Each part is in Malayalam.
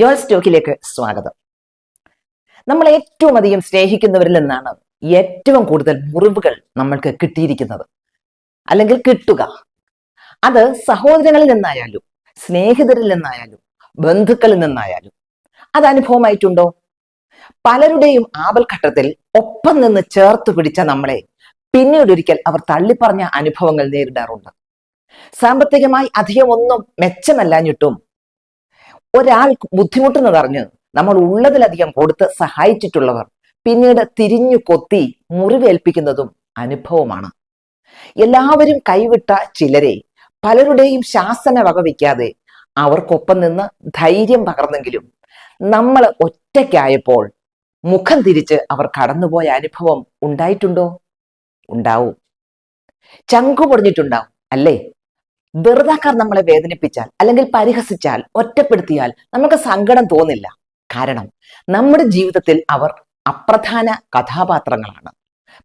ജോൾ സ്റ്റോക്കിലേക്ക് സ്വാഗതം. നമ്മൾ ഏറ്റവും അധികം സ്നേഹിക്കുന്നവരിൽ നിന്നാണ് ഏറ്റവും കൂടുതൽ മുറിവുകൾ നമ്മൾക്ക് കിട്ടിയിരിക്കുന്നത്. അല്ലെങ്കിൽ കിട്ടുക. അത് സഹോദരങ്ങളിൽ നിന്നായാലും സ്നേഹിതരിൽ നിന്നായാലും ബന്ധുക്കളിൽ നിന്നായാലും അത് അനുഭവമായിട്ടുണ്ടോ? പലരുടെയും ആപൽഘട്ടത്തിൽ ഒപ്പം നിന്ന് ചേർത്ത് പിടിച്ച നമ്മളെ പിന്നീട് ഒരിക്കൽ അവർ തള്ളിപ്പറഞ്ഞ അനുഭവങ്ങൾ നേരിടാറുണ്ട്. സാമ്പത്തികമായി അധികം ഒന്നും മെച്ചമല്ലാഞ്ഞിട്ടും ഒരാൾ ബുദ്ധിമുട്ടുന്നതറിഞ്ഞ് നമ്മൾ ഉള്ളതിലധികം കൊടുത്ത് സഹായിച്ചിട്ടുള്ളവർ. പിന്നീട് തിരിഞ്ഞു കൊത്തി മുറിവേൽപ്പിക്കുന്നതും അനുഭവമാണ്. എല്ലാവരും കൈവിട്ട ചിലരെ പലരുടെയും ശാസന വകവയ്ക്കാതെ അവർക്കൊപ്പം നിന്ന് ധൈര്യം പകർന്നെങ്കിലും നമ്മൾ ഒറ്റയ്ക്കായപ്പോൾ മുഖം തിരിച്ച് അവർ കടന്നുപോയ അനുഭവം ഉണ്ടായിട്ടുണ്ടോ? ഉണ്ടാവും. ചങ്കു പൊടിഞ്ഞിട്ടുണ്ടാവും അല്ലേ? വെറുതാക്കാർ നമ്മളെ വേദനിപ്പിച്ചാൽ അല്ലെങ്കിൽ പരിഹസിച്ചാൽ ഒറ്റപ്പെടുത്തിയാൽ നമുക്ക് സങ്കടം തോന്നില്ല. കാരണം നമ്മുടെ ജീവിതത്തിൽ അവർ അപ്രധാന കഥാപാത്രങ്ങളാണ്.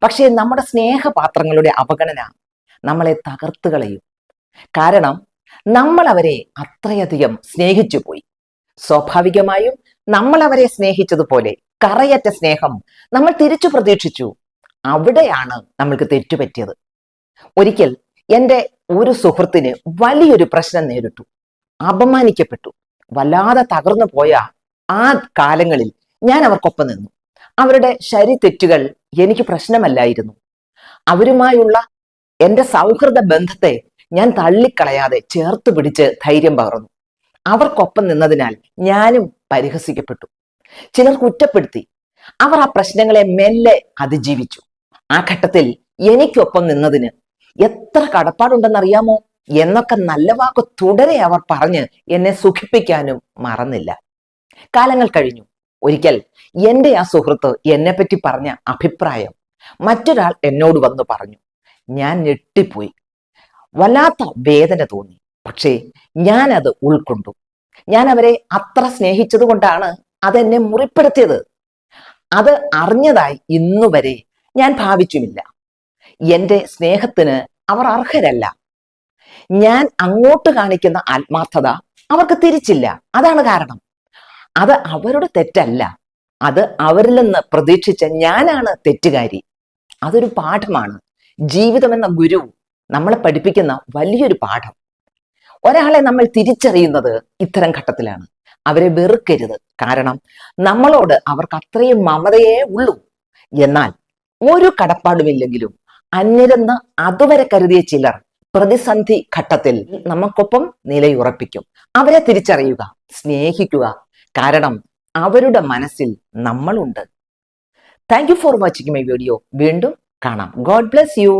പക്ഷേ നമ്മുടെ സ്നേഹപാത്രങ്ങളുടെ അവഗണന നമ്മളെ തകർത്തു കളയും. കാരണം നമ്മൾ അവരെ അത്രയധികം സ്നേഹിച്ചു പോയി. സ്വാഭാവികമായും നമ്മൾ അവരെ സ്നേഹിച്ചതുപോലെ കറയറ്റ സ്നേഹം നമ്മൾ തിരിച്ചു പ്രതീക്ഷിച്ചു. അവിടെയാണ് നമ്മൾക്ക് തെറ്റുപറ്റിയത്. ഒരിക്കൽ എന്റെ ഒരു സുഹൃത്തിന് വലിയൊരു പ്രശ്നം നേരിട്ടു. അപമാനിക്കപ്പെട്ടു. വല്ലാതെ തകർന്നു പോയ ആ കാലങ്ങളിൽ ഞാൻ അവർക്കൊപ്പം നിന്നു. അവരുടെ ശരി തെറ്റുകൾ എനിക്ക് പ്രശ്നമല്ലായിരുന്നു. അവരുമായുള്ള എന്റെ സൗഹൃദ ബന്ധത്തെ ഞാൻ തള്ളിക്കളയാതെ ചേർത്ത് പിടിച്ച് ധൈര്യം പകർന്നു. അവർക്കൊപ്പം നിന്നതിനാൽ ഞാനും പരിഹസിക്കപ്പെട്ടു. ചിലർ കുറ്റപ്പെടുത്തി. അവർ ആ പ്രശ്നങ്ങളെ മെല്ലെ അതിജീവിച്ചു. ആ ഘട്ടത്തിൽ എനിക്കൊപ്പം നിന്നതിന് എത്ര കടപ്പാടുണ്ടെന്നറിയാമോ? എന്നൊക്കെ നല്ല വാക്ക് തുടരെ അവർ പറഞ്ഞ് എന്നെ സുഖിപ്പിക്കാനും മറന്നില്ല. കാലങ്ങൾ കഴിഞ്ഞു. ഒരിക്കൽ എന്റെ ആ സുഹൃത്ത് എന്നെപ്പറ്റി പറഞ്ഞ അഭിപ്രായം മറ്റൊരാൾ എന്നോട് വന്നു പറഞ്ഞു. ഞാൻ ഞെട്ടിപ്പോയി. വല്ലാത്ത വേദന തോന്നി. പക്ഷേ ഞാൻ അത് ഉൾക്കൊണ്ടു. ഞാൻ അവരെ അത്ര സ്നേഹിച്ചത് കൊണ്ടാണ് അതെന്നെ മുറിപ്പെടുത്തിയത്. അത് അറിഞ്ഞതായി ഇന്നുവരെ ഞാൻ ഭാവിച്ചുമില്ല. എന്റെ സ്നേഹത്തിന് അവർ അർഹരല്ല. ഞാൻ അങ്ങോട്ട് കാണിക്കുന്ന ആത്മാർത്ഥത അവർക്ക് തിരിച്ചില്ല. അതാണ് കാരണം. അത് അവരുടെ തെറ്റല്ല. അത് അവരിൽ നിന്ന് പ്രതീക്ഷിച്ച ഞാനാണ് തെറ്റുകാരി. അതൊരു പാഠമാണ്. ജീവിതം എന്ന ഗുരു നമ്മളെ പഠിപ്പിക്കുന്ന വലിയൊരു പാഠം. ഒരാളെ നമ്മൾ തിരിച്ചറിയുന്നത് ഇത്തരം ഘട്ടത്തിലാണ്. അവരെ വെറുക്കരുത്. കാരണം നമ്മളോട് അവർക്ക് അത്രയും മമതയേ ഉള്ളൂ. എന്നാൽ ഒരു കടപ്പാടുമില്ലെങ്കിലും അന്യരെന്ന് അതുവരെ കരുതിയ ചിലർ പ്രതിസന്ധി ഘട്ടത്തിൽ നമുക്കൊപ്പം നിലയുറപ്പിക്കും. അവരെ തിരിച്ചറിയുക സ്നേഹിക്കുക. കാരണം അവരുടെ മനസ്സിൽ നമ്മളുണ്ട്. Thank you for watching my video വീണ്ടും കാണാം. God bless you